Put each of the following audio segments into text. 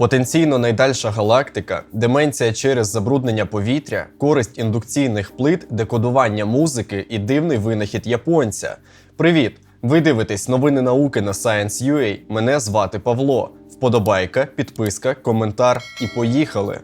Потенційно найдальша галактика, деменція через забруднення повітря, користь індукційних плит, декодування музики і дивний винахід японця. Привіт! Ви дивитесь новини науки на Science.ua. Мене звати Павло. Вподобайка, підписка, коментар і поїхали.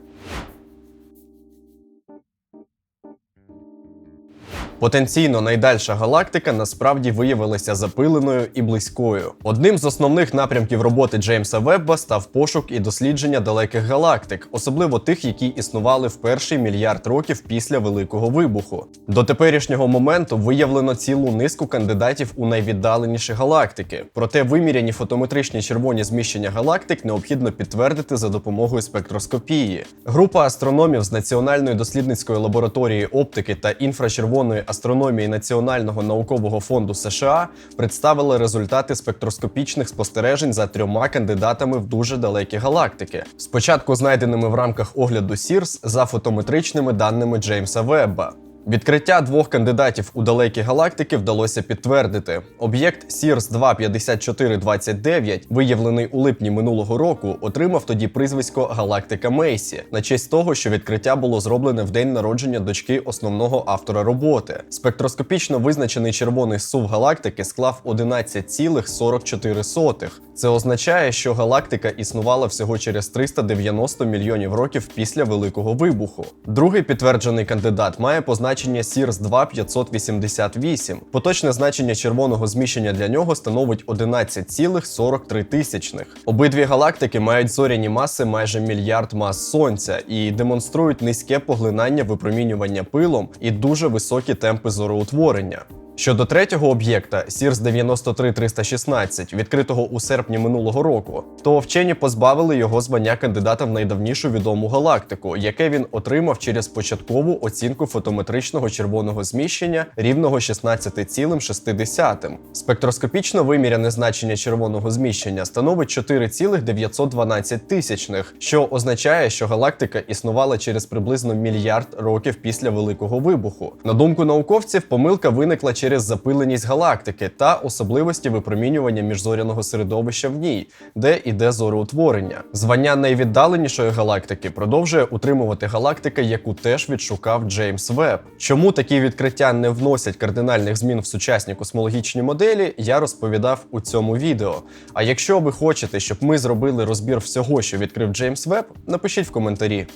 Потенційно найдальша галактика насправді виявилася запиленою і близькою. Одним з основних напрямків роботи Джеймса Вебба став пошук і дослідження далеких галактик, особливо тих, які існували в перший мільярд років після Великого вибуху. До теперішнього моменту виявлено цілу низку кандидатів у найвіддаленіші галактики. Проте виміряні фотометричні червоні зміщення галактик необхідно підтвердити за допомогою спектроскопії. Група астрономів з Національної дослідницької лабораторії оптики та інфрачервоної астрономії Національного наукового фонду США представили результати спектроскопічних спостережень за трьома кандидатами в дуже далекі галактики. Спочатку знайденими в рамках огляду Сірс за фотометричними даними Джеймса Вебба. Відкриття двох кандидатів у далекі галактики вдалося підтвердити. Об'єкт Сірс 25429, виявлений у липні минулого року, отримав тоді прізвисько Галактика Мейсі на честь того, що відкриття було зроблене в день народження дочки основного автора роботи. Спектроскопічно визначений червоний сув галактики склав 11,44. Це означає, що галактика існувала всього через 390 мільйонів років після Великого вибуху. Другий підтверджений кандидат має позначення Сірс 2588. Поточне значення червоного зміщення для нього становить 11,43 тисячних. Обидві галактики мають зоряні маси майже мільярд мас сонця і демонструють низьке поглинання випромінювання пилом і дуже високі темпи зороутворення. Щодо третього об'єкта Сірс 93316, відкритого у серпні минулого року, то вчені позбавили його звання кандидата в найдавнішу відому галактику, яке він отримав через початкову оцінку фотометричного червоного зміщення рівного 16,6. Спектроскопічно виміряне значення червоного зміщення становить 4,912 тисячних, що означає, що галактика існувала через приблизно мільярд років після Великого вибуху. На думку науковців, помилка виникла через через запиленість галактики та особливості випромінювання міжзоряного середовища в ній, де іде зороутворення. Звання найвіддаленішої галактики продовжує утримувати галактика, яку теж відшукав Джеймс Веб. Чому такі відкриття не вносять кардинальних змін в сучасні космологічні моделі, я розповідав у цьому відео. А якщо ви хочете, щоб ми зробили розбір всього, що відкрив Джеймс Веб, напишіть в коментарі.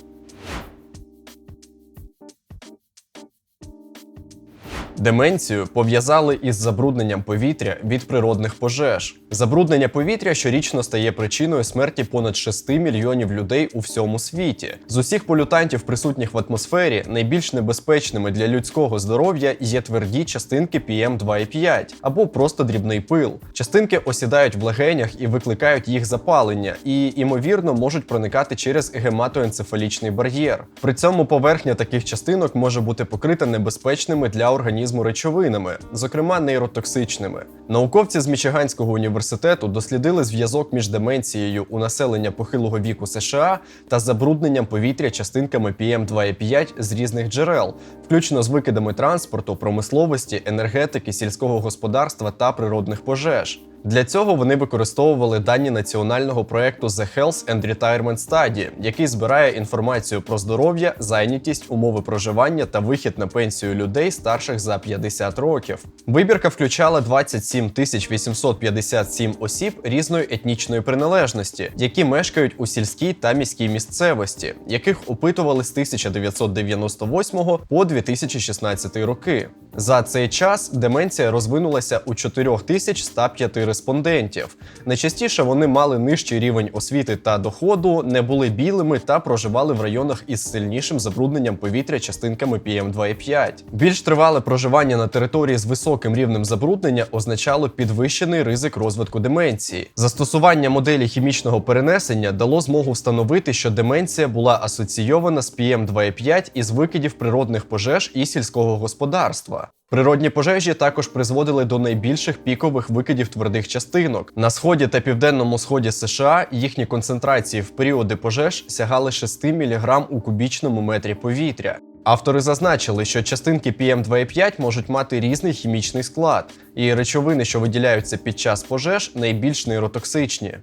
Деменцію пов'язали із забрудненням повітря від природних пожеж. Забруднення повітря щорічно стає причиною смерті понад 6 мільйонів людей у всьому світі. З усіх полютантів, присутніх в атмосфері, найбільш небезпечними для людського здоров'я є тверді частинки PM2,5 або просто дрібний пил. Частинки осідають в легенях і викликають їх запалення, і, ймовірно, можуть проникати через гематоенцефалічний бар'єр. При цьому поверхня таких частинок може бути покрита небезпечними для організму речовинами, зокрема нейротоксичними. Науковці з Мічиганського університету дослідили зв'язок між деменцією у населення похилого віку США та забрудненням повітря частинками PM2,5 з різних джерел, включно з викидами транспорту, промисловості, енергетики, сільського господарства та природних пожеж. Для цього вони використовували дані національного проекту The Health and Retirement Study, який збирає інформацію про здоров'я, зайнятість, умови проживання та вихід на пенсію людей старших за 50 років. Вибірка включала 27 тисяч 857 осіб різної етнічної приналежності, які мешкають у сільській та міській місцевості, яких опитували з 1998 по 2016 роки. За цей час деменція розвинулася у 4105 респондентів. Найчастіше вони мали нижчий рівень освіти та доходу, не були білими та проживали в районах із сильнішим забрудненням повітря частинками PM2,5. Більш тривале проживання на території з високим рівнем забруднення означало підвищений ризик розвитку деменції. Застосування моделі хімічного перенесення дало змогу встановити, що деменція була асоційована з PM2,5 із викидів природних пожеж і сільського господарства. Природні пожежі також призводили до найбільших пікових викидів твердих частинок. На сході та південному сході США їхні концентрації в періоди пожеж сягали 6 мг у кубічному метрі повітря. Автори зазначили, що частинки PM2,5 можуть мати різний хімічний склад, і речовини, що виділяються під час пожеж, найбільш нейротоксичні.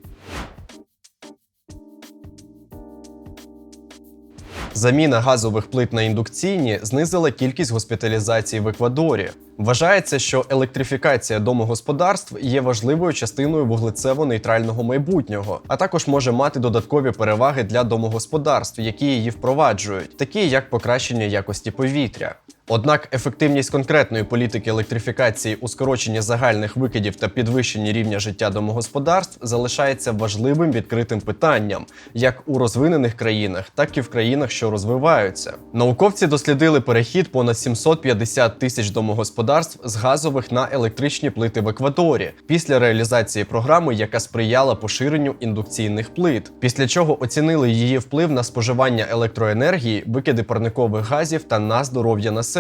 Заміна газових плит на індукційні знизила кількість госпіталізацій в Еквадорі. Вважається, що електрифікація домогосподарств є важливою частиною вуглецево-нейтрального майбутнього, а також може мати додаткові переваги для домогосподарств, які її впроваджують, такі як покращення якості повітря. Однак ефективність конкретної політики електрифікації у скороченні загальних викидів та підвищенні рівня життя домогосподарств залишається важливим відкритим питанням як у розвинених країнах, так і в країнах, що розвиваються. Науковці дослідили перехід понад 750 тисяч домогосподарств з газових на електричні плити в Еквадорі після реалізації програми, яка сприяла поширенню індукційних плит, після чого оцінили її вплив на споживання електроенергії, викиди парникових газів та на здоров'я населення.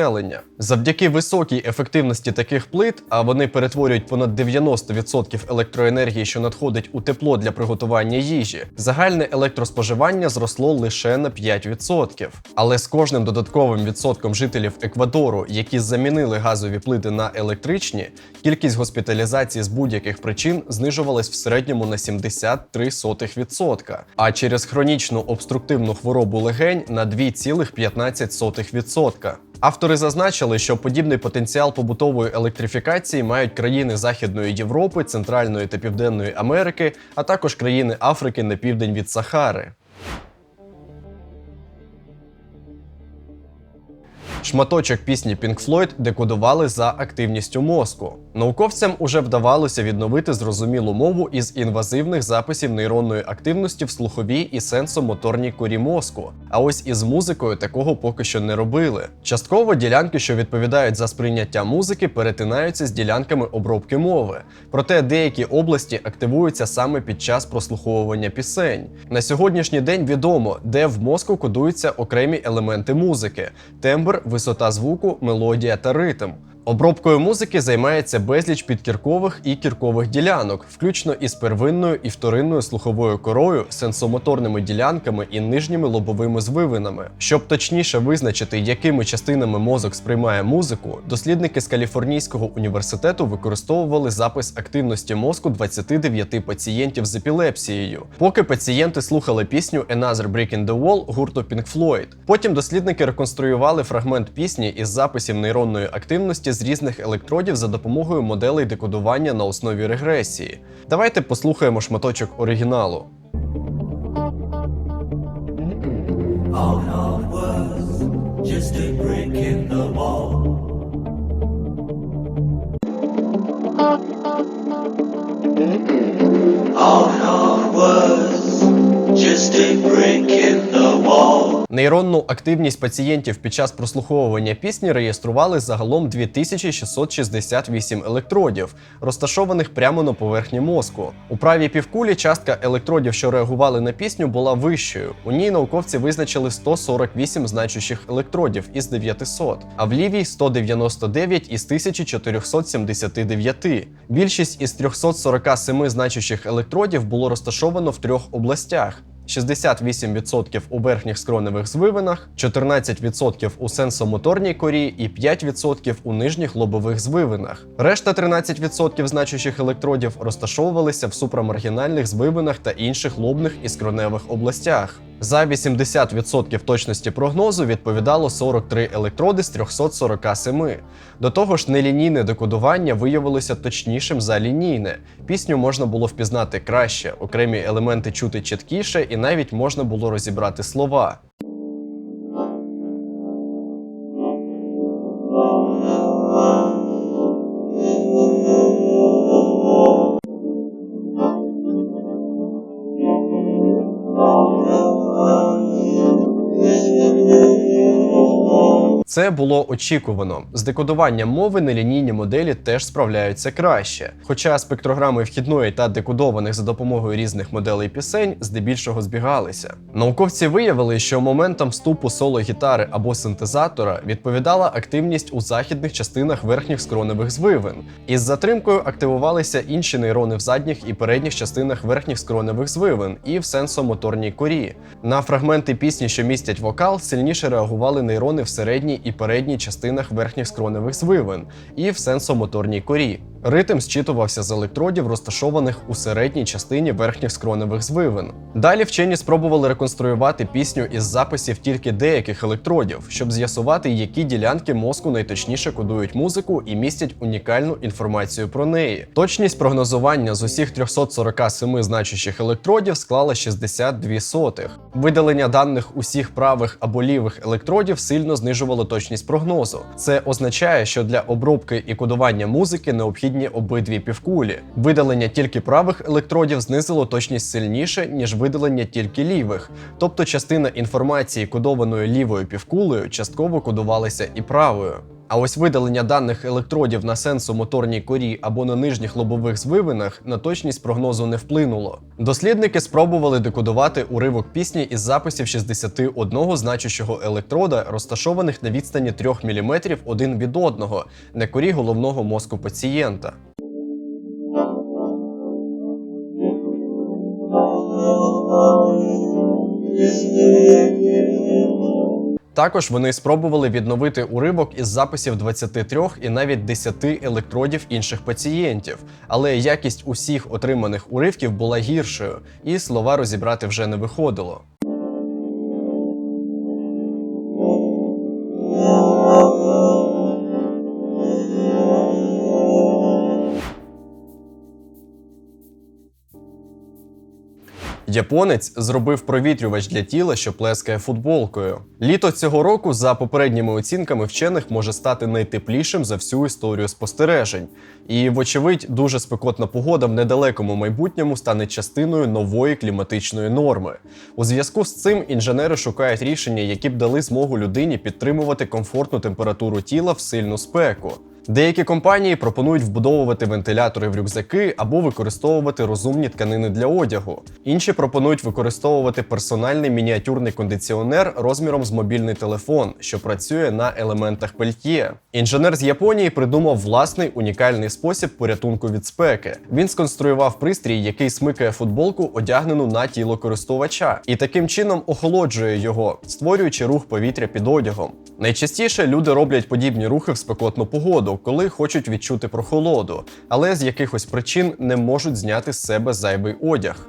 Завдяки високій ефективності таких плит, а вони перетворюють понад 90% електроенергії, що надходить у тепло для приготування їжі, загальне електроспоживання зросло лише на 5%. Але з кожним додатковим відсотком жителів Еквадору, які замінили газові плити на електричні, кількість госпіталізацій з будь-яких причин знижувалась в середньому на 73%, а через хронічну обструктивну хворобу легень на 2,15%. Автори зазначили, що подібний потенціал побутової електрифікації мають країни Західної Європи, Центральної та Південної Америки, а також країни Африки на південь від Сахари. Шматочок пісні Pink Floyd декодували за активністю мозку. Науковцям уже вдавалося відновити зрозумілу мову із інвазивних записів нейронної активності в слуховій і сенсомоторній корі мозку. А ось із музикою такого поки що не робили. Частково ділянки, що відповідають за сприйняття музики, перетинаються з ділянками обробки мови. Проте деякі області активуються саме під час прослуховування пісень. На сьогоднішній день відомо, де в мозку кодуються окремі елементи музики: тембр, висота звуку, мелодія та ритм. Обробкою музики займається безліч підкіркових і кіркових ділянок, включно із первинною і вторинною слуховою корою, сенсомоторними ділянками і нижніми лобовими звивинами. Щоб точніше визначити, якими частинами мозок сприймає музику, дослідники з Каліфорнійського університету використовували запис активності мозку 29 пацієнтів з епілепсією, поки пацієнти слухали пісню Another Brick in the Wall гурту Pink Floyd. Потім дослідники реконструювали фрагмент пісні із записів нейронної активності з різних електродів за допомогою моделей декодування на основі регресії. Давайте послухаємо шматочок оригіналу. All in Нейронну активність пацієнтів під час прослуховування пісні реєстрували загалом 2668 електродів, розташованих прямо на поверхні мозку. У правій півкулі частка електродів, що реагували на пісню, була вищою. У ній науковці визначили 148 значущих електродів із 900, а в лівій 199 із 1479. Більшість із 347 значущих електродів було розташовано в трьох областях. 68% у верхніх скроневих звивинах, 14% у сенсомоторній корі і 5% у нижніх лобових звивинах. Решта 13% значущих електродів розташовувалися в супрамаргінальних звивинах та інших лобних і скроневих областях. За 80% точності прогнозу відповідало 43 електроди з 347. До того ж, нелінійне декодування виявилося точнішим за лінійне. Пісню можна було впізнати краще, окремі елементи чути чіткіше, і навіть можна було розібрати слова. Це було очікувано. З декодуванням мови нелінійні моделі теж справляються краще. Хоча спектрограми вхідної та декодованих за допомогою різних моделей пісень здебільшого збігалися. Науковці виявили, що моментом вступу соло-гітари або синтезатора відповідала активність у західних частинах верхніх скроневих звивин. Із затримкою активувалися інші нейрони в задніх і передніх частинах верхніх скроневих звивин і в сенсомоторній корі. На фрагменти пісні, що містять вокал, сильніше реагували нейрони в середній і передній частинах верхніх скроневих звивин і в сенсомоторній корі. Ритм зчитувався з електродів, розташованих у середній частині верхніх скроневих звивин. Далі вчені спробували реконструювати пісню із записів тільки деяких електродів, щоб з'ясувати, які ділянки мозку найточніше кодують музику і містять унікальну інформацію про неї. Точність прогнозування з усіх 347 значущих електродів склала 62 сотих. Видалення даних усіх правих або лівих електродів сильно знижувало точність прогнозу. Це означає, що для обробки і кодування музики необхідні обидві півкулі. Видалення тільки правих електродів знизило точність сильніше, ніж видалення тільки лівих. Тобто частина інформації, кодованої лівою півкулею, частково кодувалася і правою. А ось видалення даних електродів на сенсомоторній корі або на нижніх лобових звивинах на точність прогнозу не вплинуло. Дослідники спробували декодувати уривок пісні із записів 61 значущого електрода, розташованих на відстані 3 мм один від одного на корі головного мозку пацієнта. Також вони спробували відновити уривок із записів 23 і навіть 10 електродів інших пацієнтів, але якість усіх отриманих уривків була гіршою, і слова розібрати вже не виходило. Японець зробив провітрювач для тіла, що плескає футболкою. Літо цього року, за попередніми оцінками вчених, може стати найтеплішим за всю історію спостережень. І, вочевидь, дуже спекотна погода в недалекому майбутньому стане частиною нової кліматичної норми. У зв'язку з цим інженери шукають рішення, які б дали змогу людині підтримувати комфортну температуру тіла в сильну спеку. Деякі компанії пропонують вбудовувати вентилятори в рюкзаки або використовувати розумні тканини для одягу. Інші пропонують використовувати персональний мініатюрний кондиціонер розміром з мобільний телефон, що працює на елементах пельтє. Інженер з Японії придумав власний унікальний спосіб порятунку від спеки. Він сконструював пристрій, який смикає футболку, одягнену на тіло користувача, і таким чином охолоджує його, створюючи рух повітря під одягом. Найчастіше люди роблять подібні рухи в спекотну погоду, коли хочуть відчути прохолоду, але з якихось причин не можуть зняти з себе зайвий одяг.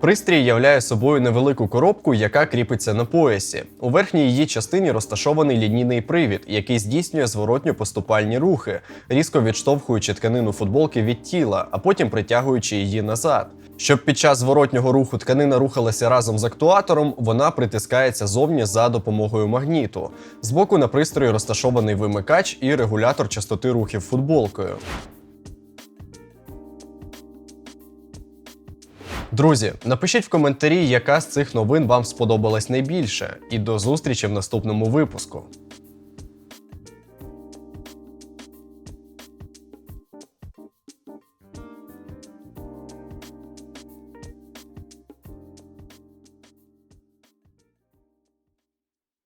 Пристрій являє собою невелику коробку, яка кріпиться на поясі. У верхній її частині розташований лінійний привід, який здійснює зворотньо поступальні рухи, різко відштовхуючи тканину футболки від тіла, а потім притягуючи її назад. Щоб під час зворотнього руху тканина рухалася разом з актуатором, вона притискається зовні за допомогою магніту. Збоку на пристрої розташований вимикач і регулятор частоти рухів футболкою. Друзі, напишіть в коментарі, яка з цих новин вам сподобалась найбільше, і до зустрічі в наступному випуску.